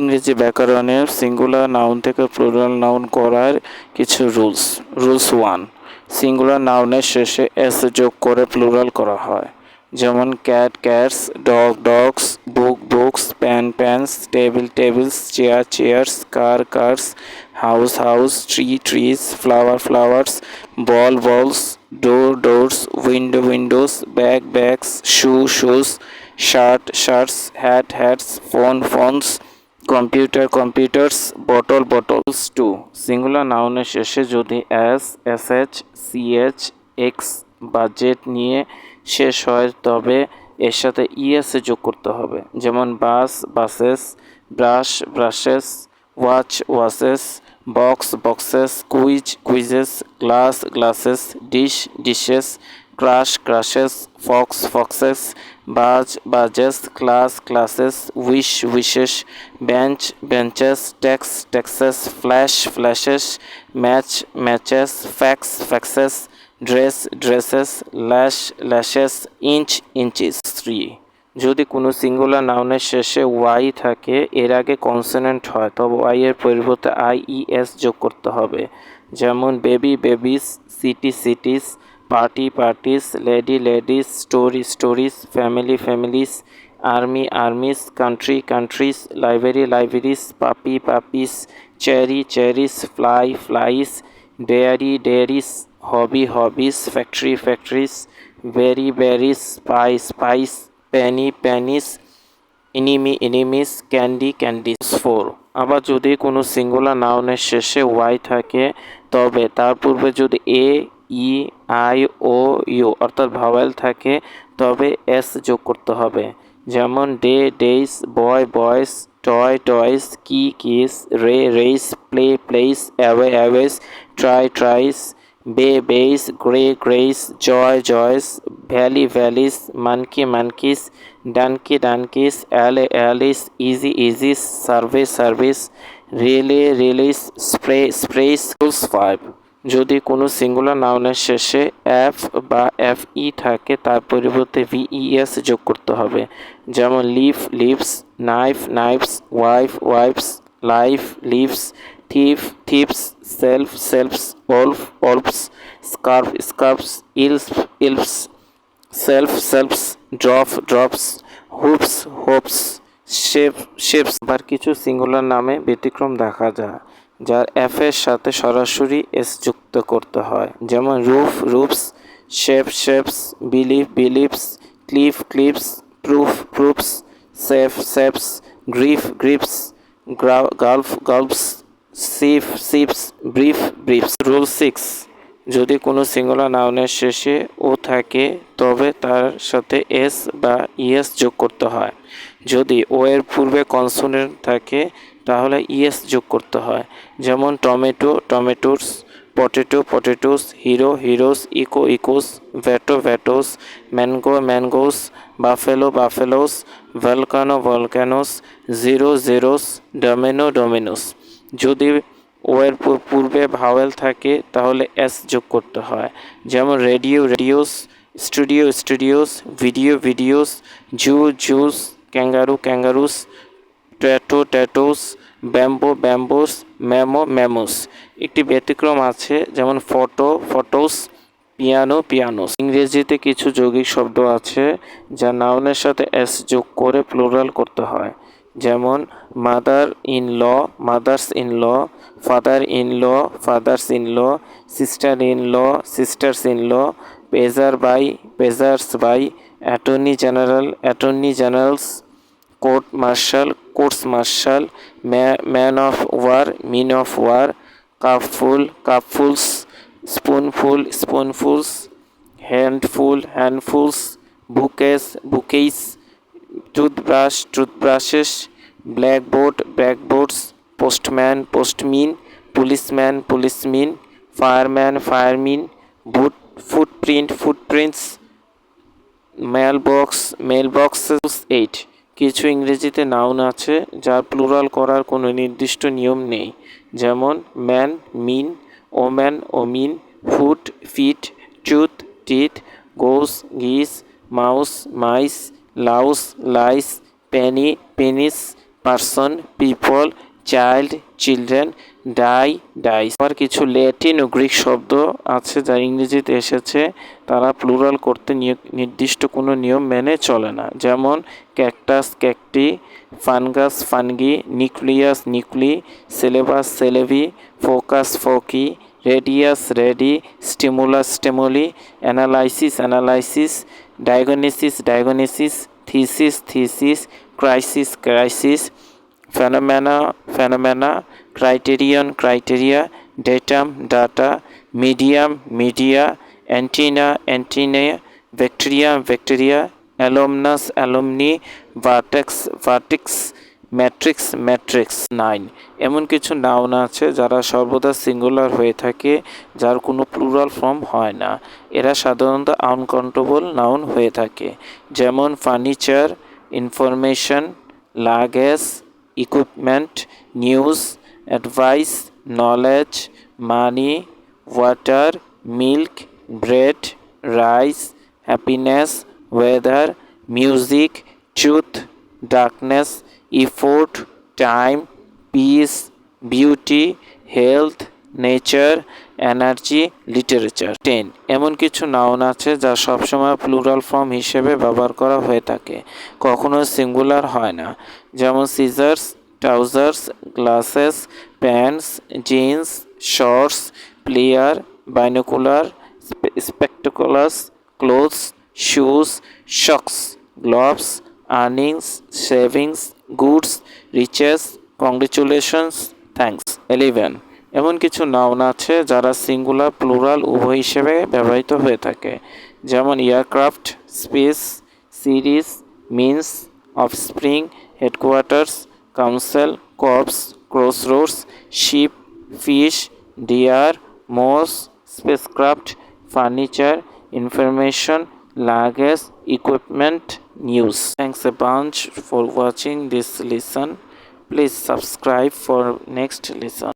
ইংরেজি ব্যাকরণের singular noun থেকে প্লুরাল নাউন করার কিছু রুলস রুলস ওয়ান সিঙ্গুলার নাউনের শেষে এস যোগ করে প্লুরাল করা হয়। যেমন cat cats dog dogs book books pan pans table tables chair chairs car cars house houses tree trees flower flowers ball balls door doors window windows bag bags shoe shoes shirt shirts hat hats phone phones computer, computers, bottle, bottles two. Singular নাউনের শেষে যদি S S H C H X বা Z নিয়ে শেষ হয়, তবে এর সাথে ইএসএ যোগ করতে হবে। যেমন bus, buses, brush, brushes, watch watches box, boxes, quiz, quizzes, glass, glasses, dish, dishes crash crashes fox foxes buzz buzzes class classes wish wishes bench benches tax taxes flash flashes match matches fax faxes dress dresses lash lashes inch inches three যদি কোনো singular নাউনের শেষে Y থাকে, এর আগে consonant হয়, তবে Y এর পরিবর্তে আই ই এস যোগ করতে হবে। যেমন baby babies city cities party parties, lady ladies, story stories family families, army armies, country countries library libraries, puppy puppies, cherry cherries, fly flies, dairy dairies, hobby hobbies, factory factories, berry berries spice spice penny pennies enemy enemies candy candies four. আবার যদি কোনো singular নাউনের শেষে Y থাকে, তবে তার পূর্বে যদি A, E I, O, U অর্থাৎ ভাওয়েল থাকে, তবে এস যোগ করতে হবে। যেমন day, days, boy, boys, toy, toys, key, keys, ray rays play plays away, aways, try, tries, bay bays grey greys joy, joys, valley, valleys, monkey, monkeys, donkey, donkeys, alley, alleys, easy, easies service services, relay, relays, spray sprays five. যদি কোনো singular নাউনের শেষে F বা F E থাকে, তার পরিবর্তে VES যোগ করতে হবে। যেমন leaf leaves knife knifes wife wifes life lives thief thieves self selfs wolf wolfs scarf scarfs else ইলফস self selfs drop drops hoops hopes shape shapes আবার কিছু সিঙ্গুলার নামে ব্যতিক্রম দেখা যায়। যার এর সাথে সরাসরি এস যুক্ত করতে হয়। যেমন roof, roofs, shape, shapes belief beliefs cliff, cliffs, proof proofs safe, safes, grief, griefs gulf, gulfs, chief, chiefs, brief briefs rule six. যদি কোনো সিঙ্গুলার নাউনের শেষে ও থাকে, তবে তার সাথে এস বা ইএস যোগ করতে হয়। যদি ও এর পূর্বে কনসোনেন্ট থাকে, তাহলে ইএস যোগ করতে হয়। যেমন tomato, tomatoes, potato, potatoes, hero, heroes, echo, echoes veto vetoes mango, mangoes, buffalo, buffaloes volcano volcanoes zero, zeroes, domino, dominoes. যদি ও এর পূর্বে ভাওয়েল থাকে, তাহলে এস যোগ করতে হয়। যেমন radio, radios, studio, studios, video, videos, zoo, zoos, kangaroo, kangaroos, tattoo, tattoos, bamboo, bamboos, memo, memos. একটি ব্যতিক্রম আছে, যেমন ফটো, ফটোস, পিয়ানো, পিয়ানোস। ইংরেজিতে কিছু যৌগিক শব্দ আছে যা নাউনের সাথে এস যোগ করে প্লুরাল করতে হয়। যেমন, mother in law, mothers in law, father in law, fathers in law, sister in law, sisters in law, passer by, passers by, attorney general, attorney generals, court martial, courts martial man of war, men of war cupful cupfuls spoonful spoonfuls handful handfuls bookcase, bookcases toothbrush toothbrushes blackboard blackboards postman postmen policeman policemen fireman firemen boot footprint footprints mailbox mailboxes eight কিছু ইংরেজিতে noun আছে, যার plural করার কোনো নির্দিষ্ট নিয়ম নেই। যেমন man men woman women foot feet tooth teeth goose geese mouse mice louse, lice, penny, pennies, person, people, child, children, die, dice. আবার কিছু ল্যাটিন ও গ্রিক শব্দ আছে যা ইংরেজিতে এসেছে। তারা প্লুরাল করতে নির্দিষ্ট কোনো নিয়ম মেনে চলে না। যেমন cactus, cacti, fungus, fungi, nucleus, nuclei, syllabus syllabi focus, foci, radius, radii, stimulus, stimuli, analysis analyses diagnosis diagnoses thesis theses crisis crises phenomena phenomena criterion criteria datum data medium media antenna antennae bacteria bacteria alumnus alumni vertex vertex matrix matrix nine. এমন কিছু noun আছে যারা সর্বদা singular হয়ে থাকে যার কোনো plural form হয় না। এরা সাধারণত আনকাউন্টেবল নাউন হয়ে থাকে যেমন furniture information luggage equipment news advice knowledge money water milk bread rice happiness weather music truth, darkness, effort, time, peace, beauty, health, nature energy literature ten এমন কিছু নাউন আছে যা সবসময় প্লুরাল ফর্ম হিসেবে ব্যবহার করা হয়ে থাকে। কখনো সিঙ্গুলার হয় না। যেমন scissors trousers glasses pants jeans shorts pliers binocular spectacles clothes shoes socks gloves earnings savings goods, riches, congratulations, thanks. Eleven এমন কিছু নাউন আছে যারা সিঙ্গুলার প্লুরাল উভয় হিসেবে ব্যবহৃত হয়ে থাকে। যেমন aircraft, species, series, means, offspring, headquarters, council, corps, crossroads, sheep, fish, deer, moose, spacecraft, furniture, information luggage equipment news. Thanks a bunch for watching this lesson. Please subscribe for next lesson